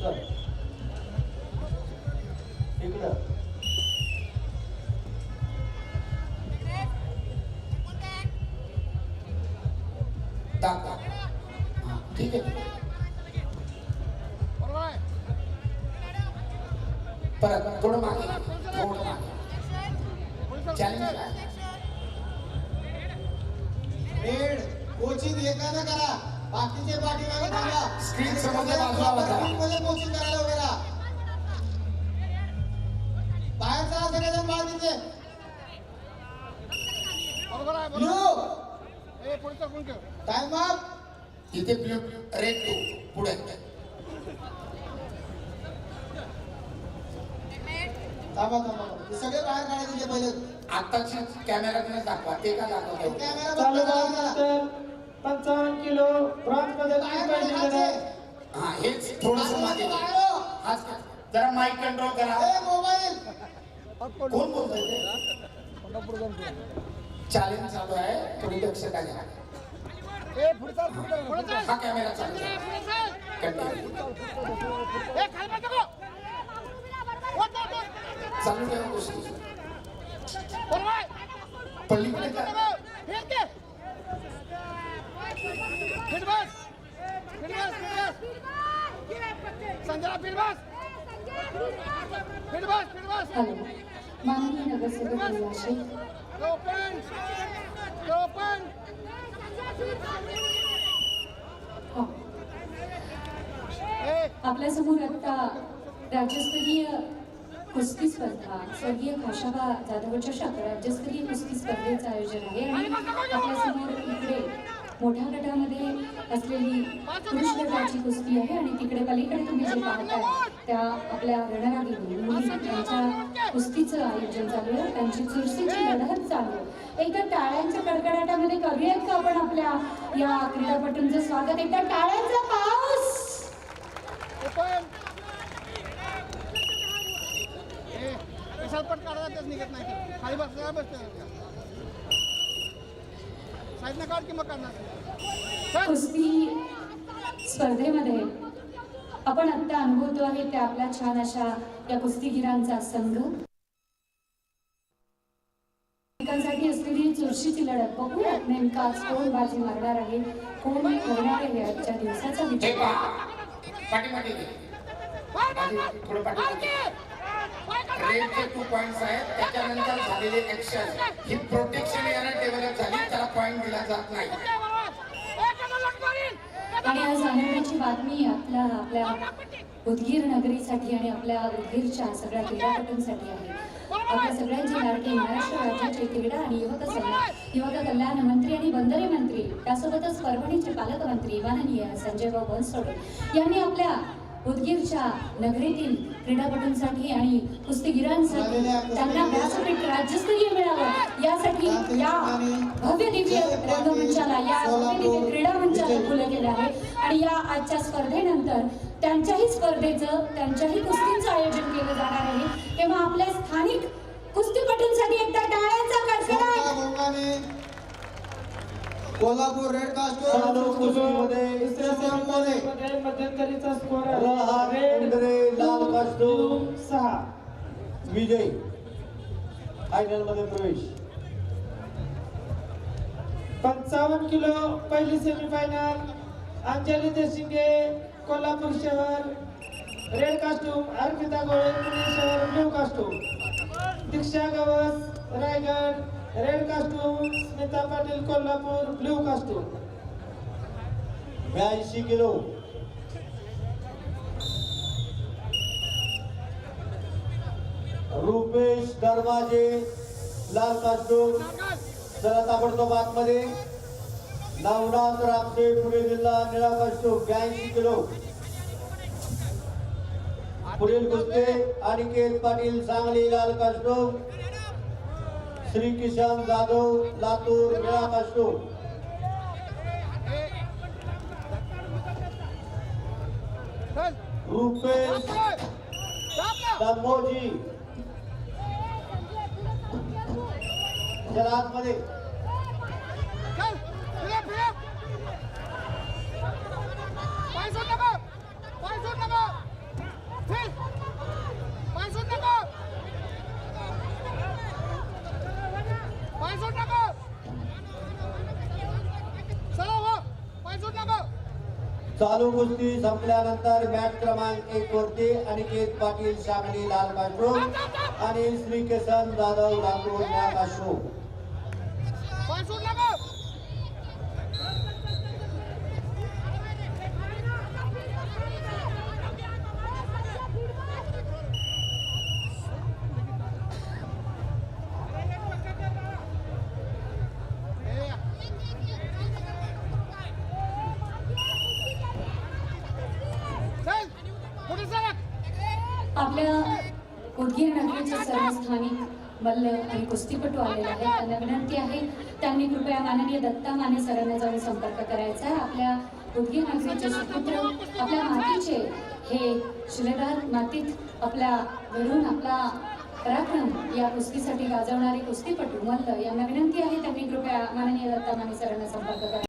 Sir इकडं दाखवा हा, ठीक आहे परत थोडं मागे थोडं मागे चॅलेंज रेड कोचिंग एकानं करा. बाकीचे पाठीमागे थांबा बाजूला बघा. मध्ये कोचिंग करायला वगैरे बाहेर चला सगळेजण बाहेर तिथे. टाइम अप इथे रेड टू पुढे. थांबा थांबा. सगळे बाहेर काढायचे तिथे पहिले. आताची कॅमेऱ्यातूनच दाखवा. ते का दाखवतो कॅमेरा चालू पंचावन्न किलो ब्रॉन्झमध्ये. हा हेच थोडस मागे? जरा माईक कंट्रोल करा. ए, मोबाईल. कोण बोलतोय चॅलेंज चालू आहे. थोडी दक्षता घ्या. हा कॅमेरा चालू. चालू ठेवा गोष्टी. पल्लीकडे माननीय नगरसेवक. आपल्यासमोर आता राज्यस्तरीय कुस्ती स्पर्धा स्वर्गीय खाशाबा जाधव चषक राज्यस्तरीय कुस्ती स्पर्धेचं आयोजन आहे. आणि आपल्यासमोर इकडे मोठ्या गटामध्ये असलेली पुरुष गटाची कुस्ती आहे आणि तिकडे पलीकडे तुम्ही जे पाहताय त्या आपल्या रणरागिणी मुली त्यांच्या कुस्तीचं आयोजन चालू आहे त्यांची चुरशीची लढत चालू आहे. एकदा टाळ्यांच्या कडकडाटामध्ये करूयात का आपण आपल्या या क्रीडापटूंचं स्वागत? एकदा टाळ्यांचा पाऊस! पण काढा निघत नाही. खाली बस बस साईडनं काढ की मग काढणार चल. कुस्ती स्पर्धेमध्ये आपण आत्ता अनुभवतो आहे त्या आपल्या छान अशा या कुस्तीगिरांचा संघ. असलेली चुरशीची लढत बघूयात नेमका आज कोण बाजी मारणार आहे कोण होणार आहे आजच्या दिवसाचा रेडचे टू पॉइंट्स आहेत. त्याच्यानंतर झालेले ऍक्शन ही प्रोटेक्शन एरर डेव्हलप झाली. त्याला जात नाही. आणि आज आनंदाची बातमी आपल्या आपल्या उदगीर नगरीसाठी आणि आपल्या उदगीरच्या सगळ्या क्रीडापटूंसाठी आहे. आपल्या सगळ्यांचे लाडके महाराष्ट्र राज्याचे क्रीडा आणि युवक कल्याण युवक कल्याण मंत्री आणि बंदरे मंत्री त्यासोबतच परभणीचे पालकमंत्री माननीय संजय भाऊ बनसोडे यांनी आपल्या उदगीरच्या नगरीतील क्रीडापटूंसाठी आणि कुस्तीगिरांसाठी त्यांना व्यासपीठ राज्यस्तरीय मिळावं. यासाठी या भव्य दिव्य रंगमंचाला या भव्य दिव्य क्रीडा मंचाला खुलं केलं आहे. आणि या आजच्या स्पर्धेनंतर त्यांच्याही स्पर्धेचं त्यांच्याही कुस्तींचं आयोजन केलं जाणार आहे. तेव्हा आपल्या स्थानिक कुस्तीपटूंसाठी एकदा टाळ्यांचा कडकडाट बोंगाने कोल्हापूर रेड सेमीमध्ये मध्यंतरीचा स्कोर लाल कास्टूम. सहा. विजय. फायनलमध्ये प्रवेश. पंचावन्न किलो पहिली सेमीफायनल अंजली देशिंगे कोल्हापूर शहर. रेड कास्टूम अर्पिता गोळे पुणे शहर blue costume Diksha Gawas Raigad. Red costume Smita Patil Kolhapur blue costume ब्याऐंशी किलो. रुपेश दरवाजे लाल कास्टूम चला ताबडतोब आतमध्ये नवनाथ रामदेव पुणे जिल्हा निळा कास्टूम ब्याऐंशी किलो. पुढील कुस्ते अनिकेत पाटील सांगली लाल कास्टूम श्री किशन जाधव लातूर निळा कास्टूम चल. रुपेश दंबोजी चला आतमध्ये चल. चालू कुस्ती संपल्यानंतर मॅच क्रमांक एक वरती अनिकेत पाटील सांगली लाल काश्रूम आणि श्री किसन जाधव लातूर निळा काश्रूम आपल्या उदगीर नगरीचे सर्व स्थानिक मल्ल आणि कुस्तीपटू आलेले आहेत. त्यांना विनंती आहे त्यांनी कृपया माननीय दत्ता माने सरांना जाऊन संपर्क करायचा. आहे आपल्या उदगीर नगरीचे सुपुत्र आपल्या मातीचे हे शिलेदार मातीत आपल्या घडून आपला पराक्रम या कुस्तीसाठी गाजवणारे कुस्तीपटू मल्ल यांना विनंती आहे. त्यांनी कृपया माननीय दत्ता माने सरांना संपर्क करायचा